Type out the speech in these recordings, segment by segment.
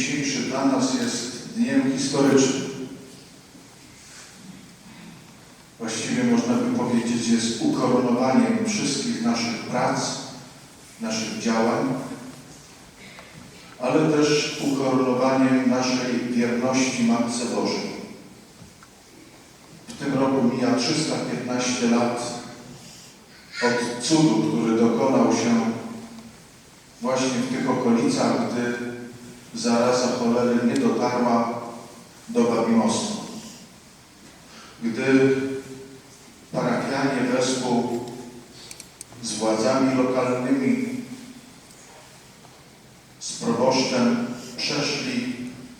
dzisiejszy dla nas jest dniem historycznym. Właściwie można by powiedzieć, jest ukoronowaniem wszystkich naszych prac, naszych działań, ale też ukoronowaniem naszej wierności Matce Bożej. W tym roku mija 315 lat od cudu, który dokonał się właśnie w tych okolicach, gdy zaraza cholery nie dotarła do Babimostu. Gdy parafianie wespół z władzami lokalnymi, z proboszczem przeszli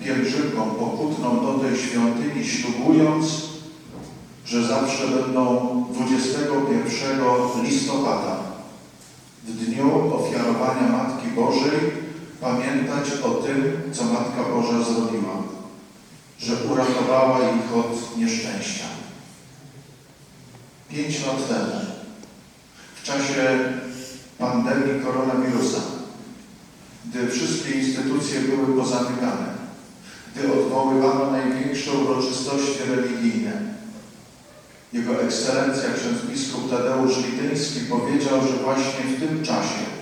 pielgrzymką pokutną do tej świątyni, ślubując, że zawsze będą 21 listopada, w dniu ofiarowania Matki Bożej, pamiętać o tym, co Matka Boża zrobiła, że uratowała ich od nieszczęścia. Pięć lat temu, w czasie pandemii koronawirusa, gdy wszystkie instytucje były pozamykane, gdy odwoływano największe uroczystości religijne, Jego Ekscelencja ksiądz biskup Tadeusz Lityński powiedział, że właśnie w tym czasie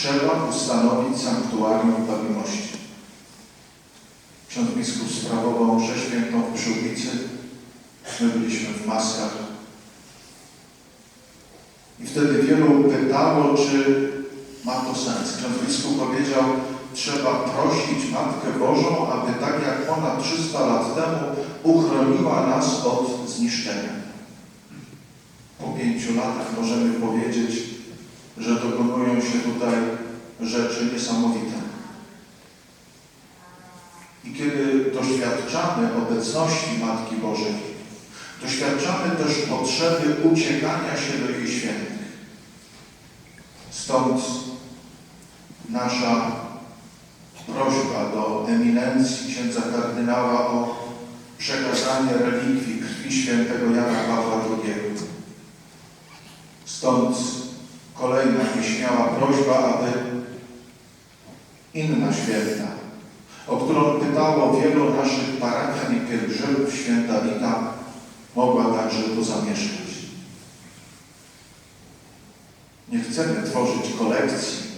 trzeba ustanowić sanktuarium w Babimoście. Ksiądz biskup sprawował mszę świętą w Przyłbicy, my byliśmy w maskach. I wtedy wielu pytało, czy ma to sens. Ksiądz biskup powiedział, trzeba prosić Matkę Bożą, aby tak jak ona 300 lat temu uchroniła nas od zniszczenia. Po pięciu latach możemy powiedzieć, że dokonują się tutaj rzeczy niesamowite. I kiedy doświadczamy obecności Matki Bożej, doświadczamy też potrzeby uciekania się do jej świętych. Stąd nasza prośba do eminencji księdza kardynała o przekazanie relikwii krwi świętego Jana Pawła II. Stąd prośba, aby inna święta, o którą pytało wielu naszych parafian i pielgrzymów, święta Wita, mogła także tu zamieszkać. Nie chcemy tworzyć kolekcji,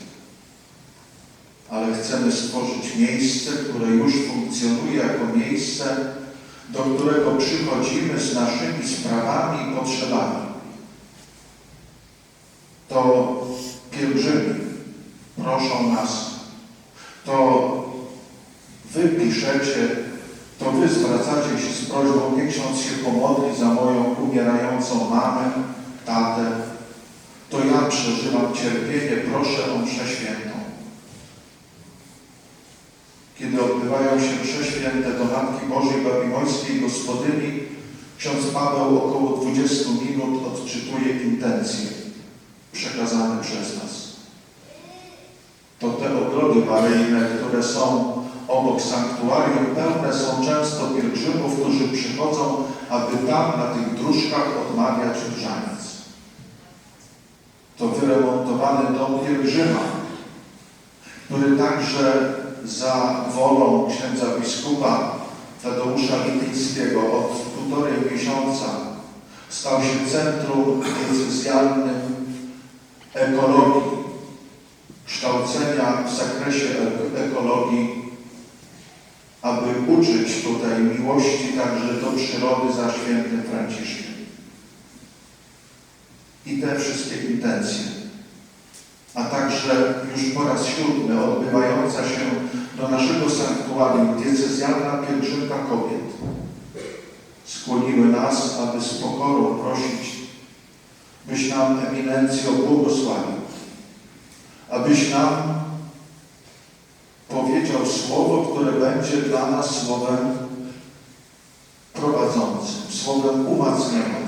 ale chcemy stworzyć miejsce, które już funkcjonuje jako miejsce, do którego przychodzimy z naszymi sprawami i potrzebami. To proszą nas, to wy piszecie, to wy zwracacie się z prośbą, niech ksiądz się pomodli za moją umierającą mamę, tatę, to ja przeżywam cierpienie, proszę o mszę świętą. Kiedy odbywają się msze święte do Matki Bożej Babimojskiej Gospodyni, ksiądz Paweł około 20 minut odczytuje intencje przekazane przez nas. To te ogrody maryjne, które są obok sanktuarium, pełne są często pielgrzymów, którzy przychodzą, aby tam na tych dróżkach odmawiać różaniec. To wyremontowany dom pielgrzyma, który także za wolą księdza biskupa Tadeusza Lityńskiego od półtorej miesiąca stał się centrum diecezjalnym ekologii, w zakresie ekologii, aby uczyć tutaj miłości także do przyrody za świętym Franciszkiem. I te wszystkie intencje, a także już po raz siódmy odbywająca się do naszego sanktuarium diecezjalna pielgrzymka kobiet skłoniły nas, aby z pokorą prosić, byś nam eminencjo błogosławił, abyś nam powiedział słowo, które będzie dla nas słowem prowadzącym, słowem umacniającym.